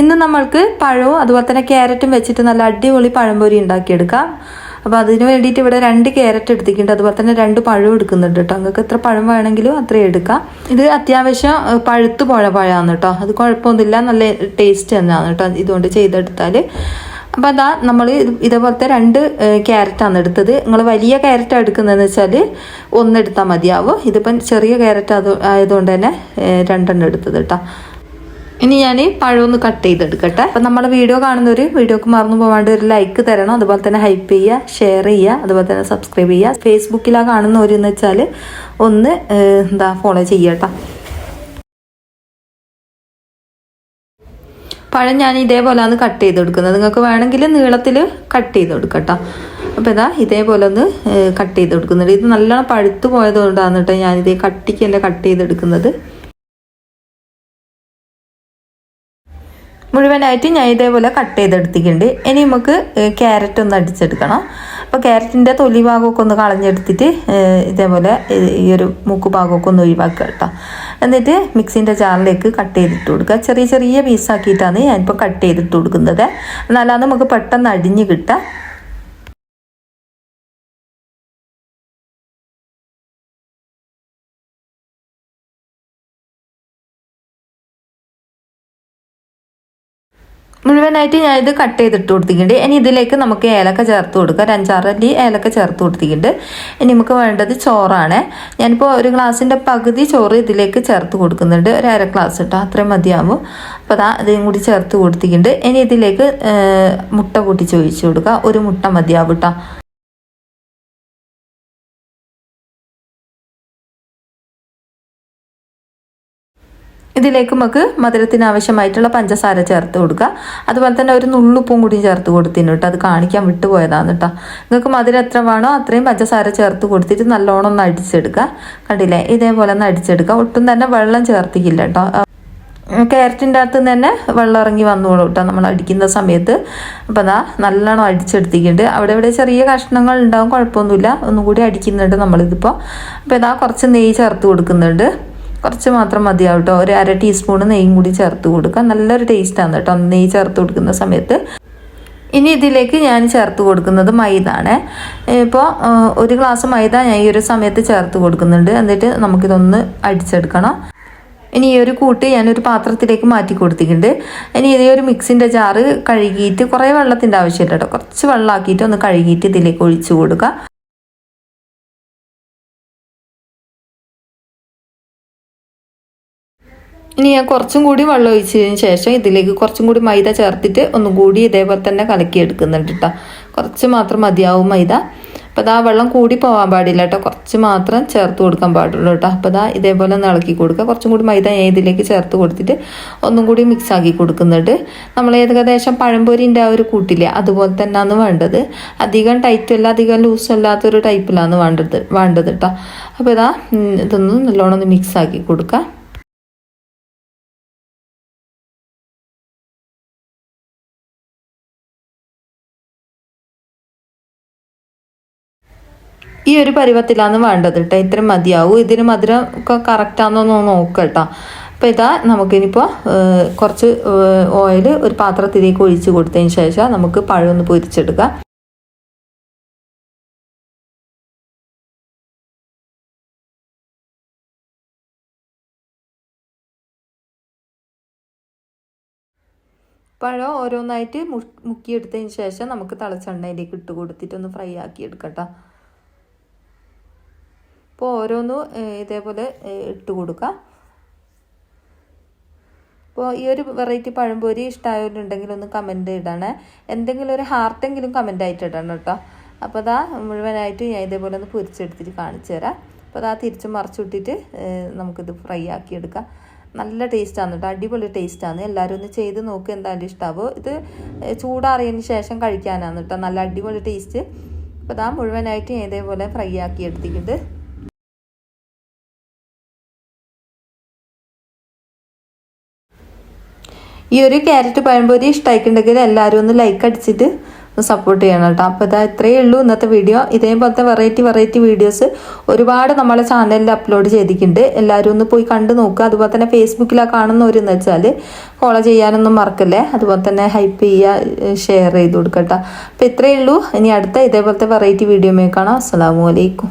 ഇന്ന് നമ്മൾക്ക് പഴവും അതുപോലെ തന്നെ ക്യാരറ്റും വെച്ചിട്ട് നല്ല അടിപൊളി പഴംപൊരി ഉണ്ടാക്കിയെടുക്കാം. അപ്പോൾ അതിന് വേണ്ടിയിട്ട് ഇവിടെ രണ്ട് ക്യാരറ്റ് എടുത്തിട്ടുണ്ട്. അതുപോലെ തന്നെ രണ്ട് പഴം എടുക്കുന്നുണ്ട് കേട്ടോ. നിങ്ങൾക്ക് എത്ര പഴം വേണമെങ്കിലും അത്രയും എടുക്കാം. ഇത് അത്യാവശ്യം പഴുത്ത് പോയ പഴമാണ് കേട്ടോ. അത് കുഴപ്പമൊന്നുമില്ല. നല്ല ടേസ്റ്റ് തന്നെയാണ് കേട്ടോ ഇതുകൊണ്ട് ചെയ്തെടുത്താൽ അപ്പോൾ അതാ നമ്മൾ ഇതേപോലത്തെ രണ്ട് ക്യാരറ്റാണ് എടുത്തത്. നിങ്ങൾ വലിയ ക്യാരറ്റ് എടുക്കുന്നതെന്ന് വെച്ചാൽ ഒന്നെടുത്താൽ മതിയാവും. ഇതിപ്പം ചെറിയ ക്യാരറ്റ് അത് ആയതുകൊണ്ട് തന്നെ രണ്ടെണ്ണം എടുത്തത് കേട്ടോ. ഇനി ഞാൻ പഴമൊന്ന് കട്ട് ചെയ്തെടുക്കട്ടെ. അപ്പം നമ്മുടെ വീഡിയോ കാണുന്നവർ വീഡിയോക്ക് മറന്നു പോകാണ്ട് ഒരു ലൈക്ക് തരണം. അതുപോലെ തന്നെ ഹൈപ്പ് ചെയ്യുക ഷെയർ ചെയ്യുക അതുപോലെ തന്നെ സബ്സ്ക്രൈബ് ചെയ്യുക. ഫേസ്ബുക്കിലാണ് കാണുന്നവരെന്ന് വെച്ചാൽ ഒന്ന് എന്താ ഫോളോ ചെയ്യട്ടോ. പഴം ഞാൻ ഇതേപോലെ ഒന്ന് കട്ട് ചെയ്തെടുക്കുന്നത്. നിങ്ങൾക്ക് വേണമെങ്കിൽ നീളത്തിൽ കട്ട് ചെയ്തെടുക്കട്ടോ. അപ്പൊ അപ്പോൾ ഇതാ ഇതേപോലെ ഒന്ന് കട്ട് ചെയ്തെടുക്കുന്നുണ്ട്. ഇത് നല്ലോണം പഴുത്ത് പോയതുകൊണ്ടാണ് കേട്ടോ ഞാനിത് തന്നെ കട്ട് ചെയ്തെടുക്കുന്നത്. മുഴുവനായിട്ട് ഞാൻ ഇതേപോലെ കട്ട് ചെയ്തെടുത്തിട്ടുണ്ട്. ഇനി നമുക്ക് ക്യാരറ്റ് ഒന്ന് അടിച്ചെടുക്കണം. അപ്പോൾ ക്യാരറ്റിന്റെ തൊലി ഭാഗമൊക്കെ ഒന്ന് കളഞ്ഞെടുത്തിട്ട് ഇതേപോലെ ഈ ഒരു മൂക്ക് ഭാഗമൊക്കെ ഒന്ന് ഒഴിവാക്കുക കേട്ടോ എന്നിട്ട് മിക്സിന്റെ ജാറിലേക്ക് കട്ട് ചെയ്തിട്ട് കൊടുക്കുക. ചെറിയ ചെറിയ പീസാക്കിയിട്ടാണ് ഞാനിപ്പോൾ കട്ട് ചെയ്തിട്ട് കൊടുക്കുന്നത്. എന്നാലാണ് നമുക്ക് പെട്ടെന്ന് അടിഞ്ഞ് കിട്ടുക. മുഴുവനായിട്ട് ഞാൻ ഇത് കട്ട് ചെയ്തിട്ട് കൊടുത്തിട്ടുണ്ട്. ഇനി ഇതിലേക്ക് നമുക്ക് ഏലക്ക ചേർത്ത് കൊടുക്കാം. ഒരു അഞ്ചാറ് അല്ലി ഏലക്ക ചേർത്ത് കൊടുത്തിട്ടുണ്ട്. ഇനി നമുക്ക് വേണ്ടത് ചോറാണ്. ഞാനിപ്പോൾ ഒരു ഗ്ലാസിന്റെ പകുതി ചോറ് ഇതിലേക്ക് ചേർത്ത് കൊടുക്കുന്നുണ്ട്. ഒരു അര ഗ്ലാസ് കേട്ടോ അത്രയും മതിയാവും. അപ്പോൾ അതാ ഇതും കൂടി ചേർത്ത് കൊടുത്തിട്ടുണ്ട്. ഇനി ഇതിലേക്ക് മുട്ട കൂട്ടി ചോദിച്ചു കൊടുക്കുക ഒരു മുട്ട മതിയാവും കേട്ടോ ഇതിലേക്ക് നമുക്ക് മധുരത്തിന് ആവശ്യമായിട്ടുള്ള പഞ്ചസാര ചേർത്ത് കൊടുക്കുക. അതുപോലെ തന്നെ ഒരു നുള്ളുപ്പും കൂടി ചേർത്ത് കൊടുത്തിന് കേട്ടോ. അത് കാണിക്കാൻ വിട്ടുപോയതാണ് കേട്ടോ. നിങ്ങൾക്ക് മധുരം എത്ര വേണോ അത്രയും പഞ്ചസാര ചേർത്ത് കൊടുത്തിട്ട് നല്ലോണം ഒന്ന് അടിച്ചെടുക്കുക. കണ്ടില്ലേ? ഇതേപോലെ ഒന്ന് അടിച്ചെടുക്കുക. ഒട്ടും തന്നെ വെള്ളം ചേർത്തിക്കില്ല കേട്ടോ. ക്യാരറ്റിന്റെ അകത്ത് നിന്ന് തന്നെ വെള്ളം ഇറങ്ങി വന്നോളൂ കേട്ടോ നമ്മൾ അടിക്കുന്ന സമയത്ത്. അപ്പോൾ അതാ നല്ലോണം അടിച്ചെടുത്തിട്ടുണ്ട്. അവിടെ ഇവിടെ ചെറിയ കഷ്ണങ്ങൾ ഉണ്ടാവും. കുഴപ്പമൊന്നുമില്ല. ഒന്നുകൂടി അടിക്കുന്നുണ്ട് നമ്മളിതിപ്പോൾ. അപ്പോൾ ഇതാ കുറച്ച് നെയ്യ് ചേർത്ത് കൊടുക്കുന്നുണ്ട്. കുറച്ച് മാത്രം മതിയാവും കേട്ടോ ഒരു അര ടീസ്പൂൺ നെയ്യും കൂടി ചേർത്ത് കൊടുക്കുക. നല്ലൊരു ടേസ്റ്റാണ് കേട്ടോ. നെയ്യ് ചേർത്ത് കൊടുക്കുന്ന സമയത്ത്. ഇനി ഇതിലേക്ക് ഞാൻ ചേർത്ത് കൊടുക്കുന്നത് മൈദ ആണ് ഇപ്പോൾ ഒരു ഗ്ലാസ് മൈദ ഞാൻ ഈ ഒരു സമയത്ത് ചേർത്ത് കൊടുക്കുന്നുണ്ട്. എന്നിട്ട് നമുക്കിതൊന്ന് അടിച്ചെടുക്കണം. ഇനി ഈ ഒരു കൂട്ട് ഞാനൊരു പാത്രത്തിലേക്ക് മാറ്റി കൊടുത്തിട്ടുണ്ട്. ഇനി ഈ ഒരു മിക്സിന്റെ ജാറ് കഴുകിയിട്ട് കുറേ വെള്ളത്തിന്റെ ആവശ്യമില്ല കേട്ടോ. കുറച്ച് വെള്ളമാക്കിയിട്ട് ഒന്ന് കഴുകിയിട്ട് ഇതിലേക്ക് ഒഴിച്ചു കൊടുക്കുക. ഇനി ഞാൻ കുറച്ചും കൂടി വെള്ളം ഒഴിച്ചതിന് ശേഷം ഇതിലേക്ക് കുറച്ചും കൂടി മൈദ ചേർത്തിട്ട് ഒന്നും കൂടി ഇതേപോലെ തന്നെ കലക്കി എടുക്കുന്നുണ്ട് കേട്ടോ കുറച്ച് മാത്രം മതിയാവും മൈദ. അപ്പോൾ അതാ വെള്ളം കൂടി പോകാൻ പാടില്ല കേട്ടോ കുറച്ച് മാത്രം ചേർത്ത് കൊടുക്കാൻ പാടുള്ളൂ കേട്ടോ അപ്പോൾ അതാ ഇതേപോലെ ഒന്ന് ഇളക്കി കൊടുക്കുക. കുറച്ചും കൂടി മൈദ ഞാൻ ഇതിലേക്ക് ചേർത്ത് കൊടുത്തിട്ട് ഒന്നും കൂടി മിക്സ് ആക്കി കൊടുക്കുന്നുണ്ട്. നമ്മൾ ഏകദേശം പഴംപൊരിന്റെ ആ ഒരു കൂട്ടില്ല അതുപോലെ തന്നെയാണ് വേണ്ടത്. അധികം ടൈറ്റല്ല അധികം ലൂസ് അല്ലാത്തൊരു ടൈപ്പിലാണ് വേണ്ടത് വേണ്ടത് കേട്ടോ അപ്പോൾ ഇതാ ഇതൊന്ന് നല്ലോണം ഒന്ന് മിക്സ് ആക്കി കൊടുക്കുക. ഈ ഒരു പരുവത്തിലാണ് വേണ്ടത് കേട്ടോ ഇത്രയും മതിയാവും. ഇതിന് മധുരം ഒക്കെ കറക്റ്റാണെന്നൊന്ന് നോക്കുക കേട്ടോ അപ്പോൾ ഇതാ നമുക്കിനിപ്പോൾ കുറച്ച് ഓയിൽ ഒരു പാത്രത്തിലേക്ക് ഒഴിച്ച് കൊടുത്തതിന് ശേഷം നമുക്ക് പഴം ഒന്ന് പൊരിച്ചെടുക്കാം. പഴം ഓരോന്നായിട്ട് മുക്കിയെടുത്തതിന് ശേഷം നമുക്ക് തിളച്ചെണ്ണയിലേക്ക് ഇട്ട് കൊടുത്തിട്ട് ഒന്ന് ഫ്രൈ ആക്കി എടുക്കട്ടോ അപ്പോൾ ഓരോന്ന് ഇതേപോലെ ഇട്ട് കൊടുക്കാം. അപ്പോൾ ഈ ഒരു വെറൈറ്റി പഴംപൊരി ഇഷ്ടമായവരുണ്ടെങ്കിൽ ഒന്ന് കമന്റ് ഇടണേ. എന്തെങ്കിലും ഒരു ഹാർട്ടെങ്കിലും കമന്റ് ആയിട്ട് ഇടണം കേട്ടോ. അപ്പോൾ അതാ മുഴുവനായിട്ട് ഞാൻ ഇതേപോലെ ഒന്ന് പൊരിച്ചെടുത്തിട്ട് കാണിച്ചു തരാം. അപ്പോൾ അതാ തിരിച്ച് മറിച്ചിട്ടിട്ട് ഏഹ്, നമുക്കിത് ഫ്രൈ ആക്കി എടുക്കാം. നല്ല ടേസ്റ്റാണ് കേട്ടോ. അടിപൊളി ടേസ്റ്റാണ് എല്ലാവരും ഒന്ന് ചെയ്ത് നോക്ക് എന്തായാലും ഇഷ്ടമാവും ഇത് ചൂടാറിയതിന് ശേഷം കഴിക്കാനാണ് കേട്ടോ. നല്ല അടിപൊളി ടേസ്റ്റ് അപ്പോൾ അതാ മുഴുവനായിട്ട് ഇതേപോലെ ഫ്രൈ ആക്കി എടുത്തിട്ടുണ്ട്. ഈ ഒരു ക്യാരറ്റ് പഴംപൊരി ഇഷ്ടമായിട്ടുണ്ടെങ്കിൽ എല്ലാവരും ഒന്ന് ലൈക്ക് അടിച്ചിട്ട് സപ്പോർട്ട് ചെയ്യണം കേട്ടോ. അപ്പോൾ ഇതാ ഇത്രയേ ഉള്ളൂ ഇന്നത്തെ വീഡിയോ ഇതേപോലത്തെ വെറൈറ്റി വെറൈറ്റി വീഡിയോസ് ഒരുപാട് നമ്മളെ ചാനലിൽ അപ്ലോഡ് ചെയ്തിട്ടുണ്ട്. എല്ലാവരും ഒന്ന് പോയി കണ്ടു നോക്കുക അതുപോലെ തന്നെ ഫേസ്ബുക്കിലാണ് കാണുന്നവരെന്ന് വെച്ചാൽ ഫോളോ ചെയ്യാനൊന്നും മറക്കല്ലേ? അതുപോലെ തന്നെ ഹൈപ്പ് ചെയ്യുക ഷെയർ ചെയ്ത് കൊടുക്കട്ടോ അപ്പോൾ ഇത്രയേ ഉള്ളൂ. ഇനി അടുത്ത ഇതേപോലത്തെ വെറൈറ്റി വീഡിയോ കാണാം. അസ്സാം വലൈക്കും